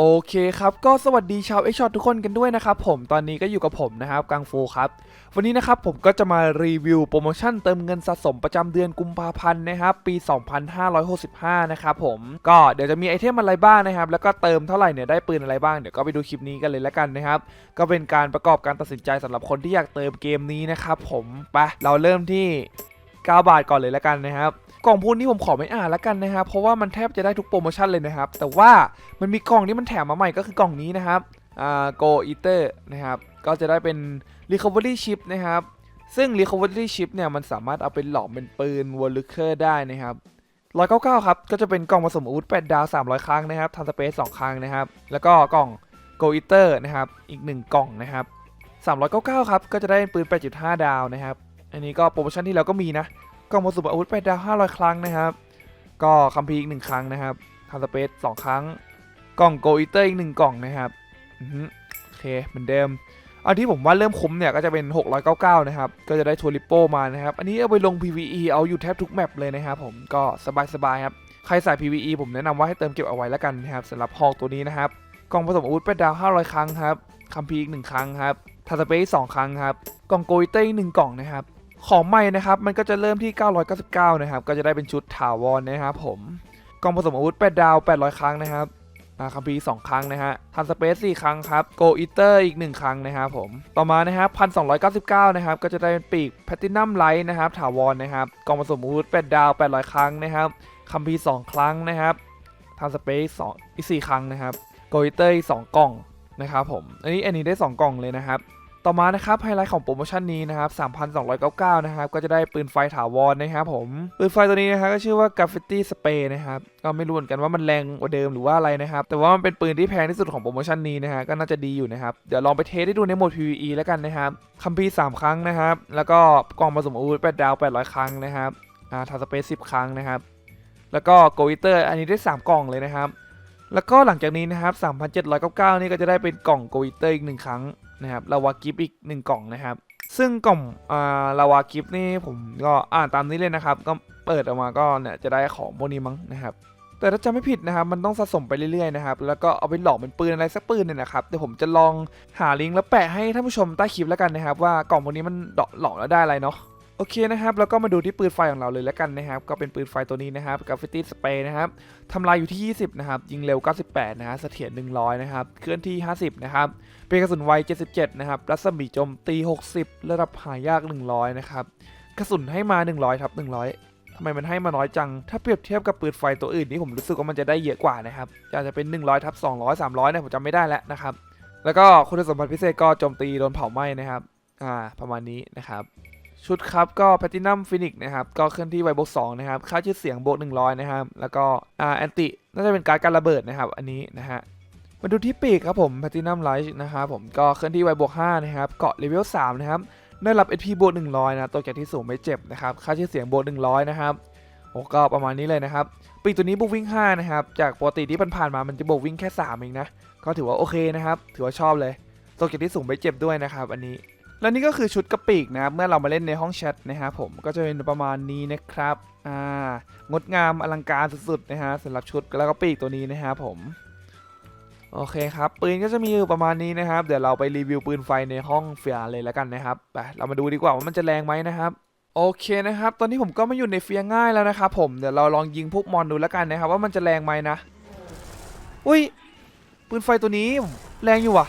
โอเคครับ ก็สวัสดีชาวเอ็กช็อตทุกคนกันด้วยนะครับผมตอนนี้ก็อยู่กับผมนะครับกังฟูครับ วันนี้นะครับผมก็จะมารีวิวโปรโมชั่นเติมเงินสะสมประจำเดือนกุมภาพันธ์นะครับปี 2565 นะครับผมก็เดี๋ยวจะมีไอเทมอะไรบ้างนะครับ แล้วก็เติมเท่าไหร่เนี่ยได้ปืนอะไรบ้างเดี๋ยวก็ไปดูคลิปนี้กันเลยแล้วกันนะครับ ก็เป็นการประกอบการตัดสินใจสำหรับคนที่อยากเติมเกมนี้นะครับผมไปเราเริ่มที่ 9 บาทก่อนเลยแล้วกันนะครับ กล่องพูนนี้ผมขอไม่อ่านแล้วกันนะครับ เพราะว่ามันแทบจะได้ทุกโปรโมชั่นเลยนะครับ แต่ว่ามันมีกล่องที่มันแถมมาใหม่ก็คือกล่องนี้นะครับอ่า Go Eater นะครับ ก็จะได้เป็น Recovery Chip นะครับ ซึ่ง Recovery Chip เนี่ยมันสามารถเอาไปหลอมเป็นปืน w o r l u k e r ได้นะครับ199 ครับ ก็จะเป็นกล่องผสมอาวุธ 8 ดาว 300 ครั้งนะครับทันสเปซ2ครั้งนะครับ แล้วก็กล่อง Go Eater นะครับ อีก 1 กล่องนะครับ399 ครับ ก็จะได้เป็นปืน 8.5 ดาวนะครับ อันนี้ก็โปรโมชั่นที่เราก็มีนะ กล่องผสมอาวุธ8ดาว500 ครั้งนะครับ ก็คัมภีอีก1ครั้งนะครับทันสเปซ2ครั้ง กล่อง Go Eater อีก1กล่องนะครับอือฮึโอเคเหมือนเดิมอันที่ผมว่าเริ่มคุ้มเนี่ยก็จะเป็น 699 นะครับ ก็จะได้ทัวริโปมานะครับ อันนี้เอาไปลง PVE เอาอยู่แทบทุกแมปเลยนะครับผมก็สบายๆครับ ใครใส่ PVE ผมแนะนำว่าให้เติมเก็บเอาไว้แล้วกันนะครับสำหรับฮอกตัวนี้นะครับกล่องผสมอาวุธ8ดาว 500 ครั้งครับคัมภีอีก1ครั้งครับทัสเปซ2ครั้งครับกล่องโกยเต้อีกหนึ่งกล่องนะครับ ของใหม่นะครับมันก็จะเริ่มที่ 999 นะครับ ก็จะได้เป็นชุดถาวรนะครับผมกล่องผสมอาวุธ 8 ดาว 800 ครั้งนะครับคัมภีร์2ครั้งนะฮะทันสเปซ4ครั้งครับโกอีเตอร์อีก 1 ครั้งนะครับผมต่อมานะครับ1,299นะครับก็จะได้เป็นปีกแพตตินัมไลท์นะครับถาวรนะครับกล่องผสมอาวุธ 8 ดาว 800 ครั้งนะครับคัมภีร์2ครั้งนะครับทันสเปซ2อีก4ครั้งนะครับโกอีเตอร์อีก2กล่องนะครับผมอันนี้อันนี้ได้ 2 กล่องเลยนะครับ ต่อมานะครับไฮไลท์ของโปรโมชั่นนี้นะครับ3,299นะครับก็จะได้ปืนไฟถาวรนะครับผมปืนไฟตัวนี้นะครับก็ชื่อว่า Graffiti Spray นะครับก็ไม่รู้เหมือนกันว่ามันแรงกว่าเดิมหรือว่าอะไรนะครับแต่ว่ามันเป็นปืนที่แพงที่สุดของโปรโมชั่นนี้นะฮะก็น่าจะดีอยู่นะครับเดี๋ยวลองไปเทสให้ดูในโหมด PVE แล้วกันนะครับคัมภีร์3ครั้งนะครับแล้วก็กล่องผสมอาวุธ8ดาว 800 ครั้งนะครับอ่าทาสเปซ10 ครั้งนะครับแล้วก็โกอิเตอร์อันนี้ได้ 3 กล่องเลยนะครับแล้วก็หลังจากนี้นะครับ3,799 นี่ก็จะได้เป็นกล่องโกอิเตอร์อีก 1 ครั้ง นะครับลาวากิฟอีก 1 กล่องนะครับ ซึ่งกล่องอ่าลาวากิฟนี่ผมก็อ่านตามนี้เลยนะครับ ก็เปิดออกมาก็เนี่ยจะได้ของพวกนี้มั้งนะครับแต่ถ้าจำไม่ผิดนะครับ มันต้องสะสมไปเรื่อยๆนะครับ แล้วก็เอาไปหลอกเป็นปืนอะไรสักปืนเนี่ยนะครับ เดี๋ยวผมจะลองหาลิงก์แล้วแปะให้ท่านผู้ชมใต้คลิปแล้วกันนะครับ ว่ากล่องพวกนี้มันเดาะหลอกแล้วได้อะไรเนาะ โอเคนะครับแล้วก็มาดูที่ปืนไฟของเราเลยแล้วกันนะครับก็เป็นปืนไฟตัวนี้นะครับกราฟิตี้สเปรย์นะครับทำลายอยู่ที่ 20 นะครับ ยิงเร็ว 98 นะฮะเสถียร 100 นะครับ เคลื่อนที่ 50 นะครับ เป็นกระสุนไว 77 นะครับ รัศมีโจมตี 60 ระดับหายาก 100 นะครับ กระสุนให้มา 100ทับ100ทำไมมันให้มาน้อยจัง ถ้าเปรียบเทียบกับปืนไฟตัวอื่นนี่ผมรู้สึกว่ามันจะได้เยอะกว่านะครับอาจจะเป็น 100ทับ200 300เนี่ยผมจำไม่ได้แล้วนะครับ แล้วก็คุณสมบัติพิเศษก็โจมตีโดนเผาไหม้นะครับ อ่า ประมาณนี้นะครับ ชุดครับก็แพตินัมฟินิกนะครับ ก็เคลื่อนที่ไวบวกสองนะครับ ค่าชื่อเสียงบวก100นะครับ แล้วก็อ่าแอนติน่าจะเป็นการการระเบิดนะครับ อันนี้นะฮะมาดูที่ปีกครับผมแพตินัมไลท์นะครับผมก็เคลื่อนที่ไวบวก5นะครับเกาะเลเวล3นะครับได้รับ HP บวก100นะตัวแกที่สูงไม่เจ็บนะครับค่าชื่อเสียงบวก100นะครับโอ้ก็ประมาณนี้เลยนะครับปีกตัวนี้บวกวิ่ง5นะครับจากปกติที่ผ่านๆมามันจะบวกวิ่งแค่3เองนะก็ถือว่าโอเคนะครับถือว่าชอบเลยตัวแกที่สูงไม่เจ็บด้วยนะครับ อันนี้ และนี่ก็คือชุดกระปีกนะครับเมื่อเรามาเล่นในห้องแชทนะครับผมก็จะเป็นประมาณนี้นะครับอ่างดงามอลังการสุดๆนะฮะสำหรับชุดแล้วก็ปีกตัวนี้นะครับผมโอเคครับปืนก็จะมีอยู่ประมาณนี้นะครับ เดี๋ยวเราไปรีวิวปืนไฟในห้องเฟียร์เลยแล้วกันนะครับไปเรามาดูดีกว่าว่ามันจะแรงไหมนะครับโอเคนะครับ ตอนนี้ผมก็มาอยู่ในเฟียร์ง่ายแล้วนะครับผมเดี๋ยวเราลองยิงพวกมอนดูแล้วกันนะครับ ว่ามันจะแรงไหมนะ อุ้ยปืนไฟตัวนี้แรงอยู่ว่ะ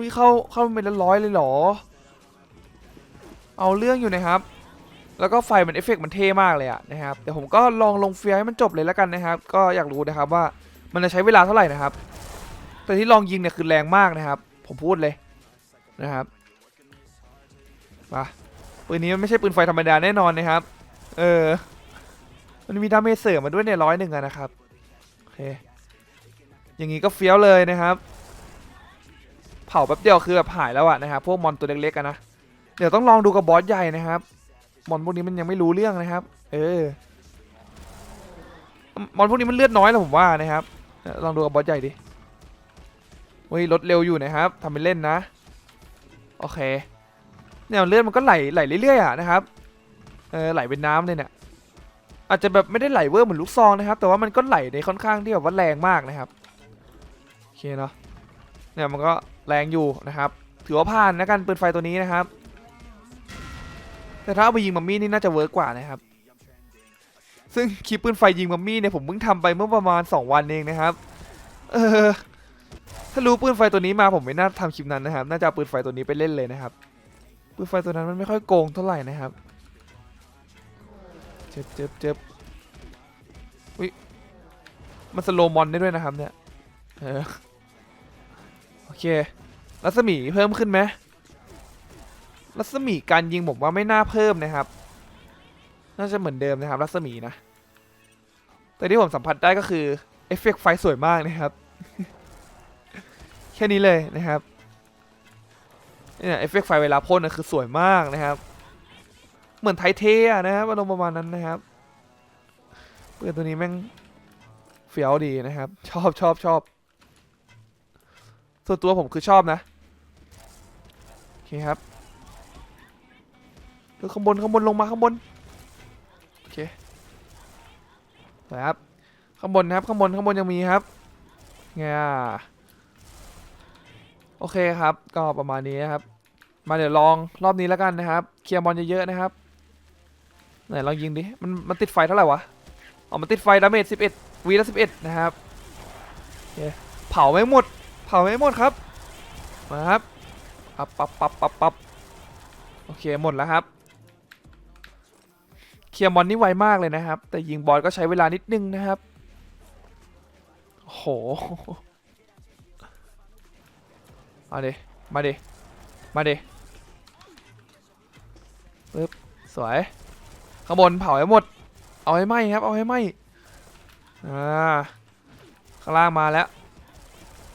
อุ้ยเข้าเข้าเป็นละร้อยเลยเหรอ เอาเรื่องอยู่นะครับ แล้วก็ไฟมันเอฟเฟกต์มันเท่มากเลยอะนะครับเดี๋ยวผมก็ลองลงเฟียให้มันจบเลยแล้วกันนะครับ ก็อยากรู้นะครับว่ามันจะใช้เวลาเท่าไหร่นะครับ แต่ที่ลองยิงเนี่ยคือแรงมากนะครับ ผมพูดเลยนะครับมาปืนนี้มันไม่ใช่ปืนไฟธรรมดาแน่นอนนะครับ เออ มันมีดาเมจเสริมมาด้วยเนี่ยร้อยหนึ่งอะนะครับ โอเค อย่างนี้ก็เฟี้ยวเลยนะครับ เผาแป๊บเดียวคือแบบหายแล้วอะนะครับพวกมอนตัวเล็กๆกันนะเดี๋ยวต้องลองดูกับบอสใหญ่นะครับมอนพวกนี้มันยังไม่รู้เรื่องนะครับ เออมอนพวกนี้มันเลือดน้อยแหละผมว่านะครับลองดูกับบอสใหญ่ดิเฮ้ยลดเร็วอยู่นะครับทำเป็นเล่นนะ โอเคเนี่ยเลือดมันก็ไหลไหลเรื่อยๆอะนะครับเออไหลเป็นน้ำเลยเนี่ยอาจจะแบบไม่ได้ไหลเวอร์เหมือนลูกซองนะครับ แต่ว่ามันก็ไหลในค่อนข้างที่แบบว่าแรงมากนะครับโอเคเนาะ เนี่ยมันก็แรงอยู่นะครับ ถือว่าผ่านนะกันปืนไฟตัวนี้นะครับ แต่ถ้าเอาไปยิงมัมมี่นี่น่าจะเวิร์กกว่านะครับ ซึ่งคลิปปืนไฟยิงมัมมี่เนี่ยผมเพิ่งทำไปเมื่อประมาณ 2 วันเองนะครับ เออถ้ารู้ปืนไฟตัวนี้มาผมไม่น่าทำคลิปนั้นนะครับ น่าจะเอาปืนไฟตัวนี้ไปเล่นเลยนะครับ ปืนไฟตัวนั้นมันไม่ค่อยโกงเท่าไหร่นะครับเจ็บเจ็บเจ็บอุ้ยมันสโลมอนได้ด้วยนะครับเนี่ยเออ โอเค รัศมีเพิ่มขึ้นไหมรัศมีการยิงผมว่าไม่น่าเพิ่มนะครับ น่าจะเหมือนเดิมนะครับ รัศมีนะ แต่ที่ผมสัมผัสได้ก็คือเอฟเฟกต์ไฟสวยมากนะครับ แค่นี้เลยนะครับเนี่ยเอฟเฟกต์ไฟเวลาพ่นนะคือสวยมากนะครับ เหมือนไทเทอะนะครับอารมณ์ประมาณนั้นนะครับเปืนตัวนี้แม่งเฟี้ยวดีนะครับ ชอบชอบชอบ ส่วนตัวผมคือชอบนะ โอเคครับดูข้างบนข้างบนลงมาข้างบน โอเคนะครับ ข้างบนนะครับ ข้างบนข้างบนยังมีครับไงอะโอเคครับ ก็ประมาณนี้นะครับ มาเดี๋ยวลองรอบนี้แล้วกันนะครับ เคลียร์บอลเยอะๆนะครับไหนลองยิงดิ มันมันติดไฟเท่าไหร่วะอ๋อมันติดไฟดาเมจ11วีละ11 นะครับโอเคเผาไม่หมด เผาไม่หมดครับ มาครับปับปับปับปับปับโอเคหมดแล้วครับ เคลียร์บอลนี่ไวมากเลยนะครับ แต่ยิงบอลก็ใช้เวลานิดนึงนะครับโอ้โห มาดิ มาดิ มาดิปึ๊บ สวย ข้างบนเผาให้หมด เอาให้ไหมครับ เอาให้ไหมอ่า ข้างล่างมาแล้ว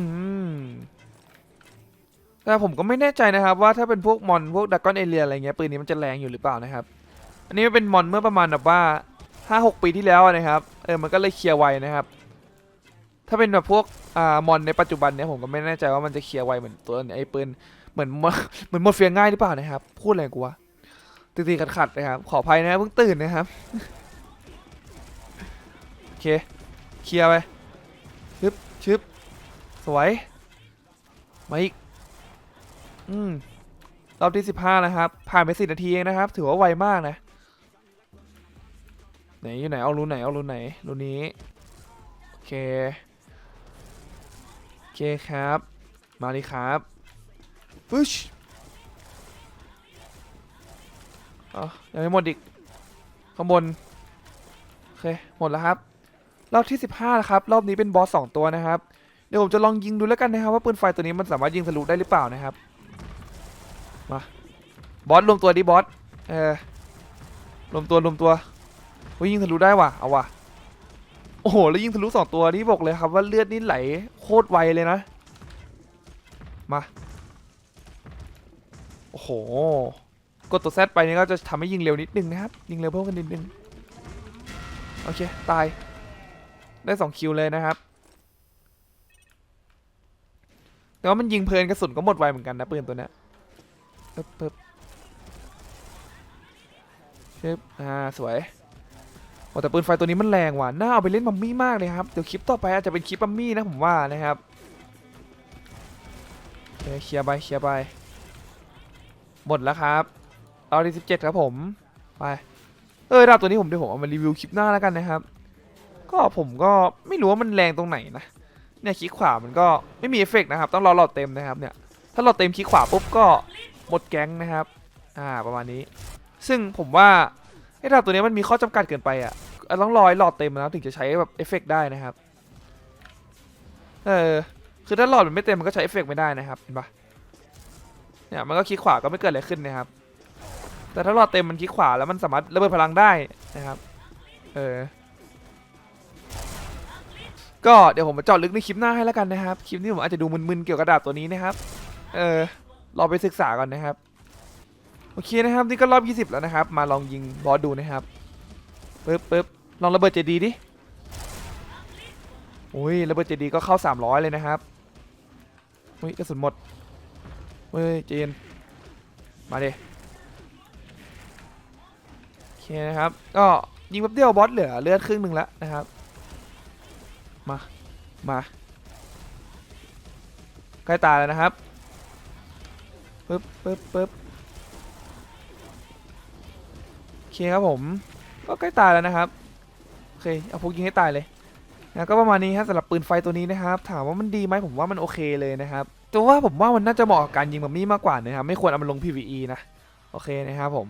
อืม แต่ผมก็ไม่แน่ใจนะครับ ว่าถ้าเป็นพวกมอนพวกดักกอนเอเลียอะไรเงี้ยปืนนี้มันจะแรงอยู่หรือเปล่านะครับ อันนี้มันเป็นมอนเมื่อประมาณแบบว่าห้าหกปีที่แล้วนะครับ เออมันก็เลยเคลียร์ไวนะครับ ถ้าเป็นแบบพวกอ่ามอนในปัจจุบันเนี่ยผมก็ไม่แน่ใจว่ามันจะเคลียร์ไวเหมือนตัวไอ้ปืนเหมือนเหมือนหมดเฟียงง่ายหรือเปล่านะครับ พูดอะไรกูวะตีๆขัดๆนะครับ ขออภัยนะเพิ่งตื่นนะครับโอเคเคลียร์ไปชึบชึบ สวย มาอีก อืม รอบที่15นะครับ ผ่านไป10นาทีเองนะครับ ถือว่าไวมากนะ ไหนอยู่ไหน เอารูไหน เอารูไหน รูนี้ โอเค โอเคครับ มาดิครับปึ๊ชอ๋อยังไม่หมดอีก ข้างบน โอเค หมดแล้วครับ รอบที่ 15แล้วครับ รอบนี้เป็นบอส2ตัวนะครับ เดี๋ยวผมจะลองยิงดูแล้วกันนะครับว่าปืนไฟตัวนี้มันสามารถยิงทะลุได้หรือเปล่านะครับมาบอสรวมตัวดิบอสเออรวมตัวรวมตัวโอ้ยิงทะลุได้ว่ะเอาว่ะโอ้โหแล้วยิงทะลุสองตัวนี่บอกเลยครับว่าเลือดนี่ไหลโคตรไวเลยนะมาโอ้โหกดตัวแซดไปนี่ก็จะทำให้ยิงเร็วนิดนึงนะครับ ยิงเร็วเพิ่มกันนิดนึง โอเค ตาย ได้สองคิวเลยนะครับ แต่ว่ามันยิงเพลินกระสุนก็หมดไวเหมือนกันนะปืนตัวเนี้ยปึ๊บปึ๊บชึบอ่าสวยโอ้แต่ปืนไฟตัวนี้มันแรงว่ะน่าเอาไปเล่นมัมมี่มากเลยครับ เดี๋ยวคลิปต่อไปอาจจะเป็นคลิปมัมมี่นะผมว่านะครับเคเคลียร์ไปเคลียร์ไป หมดแล้วครับเอาที่สิบเจ็ดครับผม ไป เออดาบตัวนี้ผมเดี๋ยวผมเอามารีวิวคลิปหน้าแล้วกันนะครับ ก็ผมก็ไม่รู้ว่ามันแรงตรงไหนนะ เนี่ยคลิกขวามันก็ไม่มีเอฟเฟกต์นะครับ ต้องรอหลอดเต็มนะครับเนี่ยถ้าหลอดเต็มคลิกขวาปุ๊บก็หมดแก๊งนะครับอ่าประมาณนี้ ซึ่งผมว่าไอ้ดาบตัวนี้มันมีข้อจำกัดเกินไปอะอะต้องรอให้หลอดเต็มนะครับถึงจะใช้แบบเอฟเฟกต์ได้นะครับเออคือถ้าหลอดมันไม่เต็มมันก็ใช้เอฟเฟกต์ไม่ได้นะครับเห็นปะเนี่ยมันก็คลิกขวาก็ไม่เกิดอะไรขึ้นนะครับ แต่ถ้าหลอดเต็มมันคลิกขวาแล้วมันสามารถระเบิดพลังได้นะครับ เออ ก็เดี๋ยวผมมาเจาะลึกในคลิปหน้าให้แล้วกันนะครับ คลิปนี้ผมอาจจะดูมึนๆเกี่ยวกับดาบตัวนี้นะครับ เออรอไปศึกษาก่อนนะครับ โอเคนะครับ นี่ก็รอบ 20 แล้วนะครับ มาลองยิงบอสดูนะครับปึ๊บปึ๊บลองระเบิดเจดีดิโอ้ยระเบิดเจดีก็เข้า 300 เลยนะครับเฮ้ยกระสุนหมดเฮ้ยเจนมาดิโอเคนะครับ ก็ยิงแป๊บเดียวบอสเหลือเลือดครึ่งหนึ่งแล้วนะครับ มา มา ใกล้ตายแล้วนะครับปึ๊บปึ๊บปึ๊บโอเคครับผม ก็ใกล้ตายแล้วนะครับ โอเค เอาพวกยิงให้ตายเลยนะก็ประมาณนี้ครับสำหรับปืนไฟตัวนี้นะครับ ถามว่ามันดีไหมผมว่ามันโอเคเลยนะครับแต่ว่าผมว่ามันน่าจะเหมาะกับการยิงแบบนี้มากกว่านะครับ ไม่ควรเอามันลง PVE นะ โอเคนะครับผม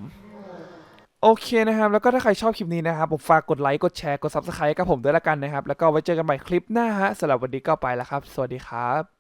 โอเคนะครับ แล้วก็ถ้าใครชอบคลิปนี้นะครับ ผมฝากกดไลค์ กดแชร์ กด Subscribe กับผมด้วยละกันนะครับ แล้วก็ไว้เจอกันใหม่คลิปหน้าฮะสำหรับวันนี้ก็ไปแล้วครับ สวัสดีครับ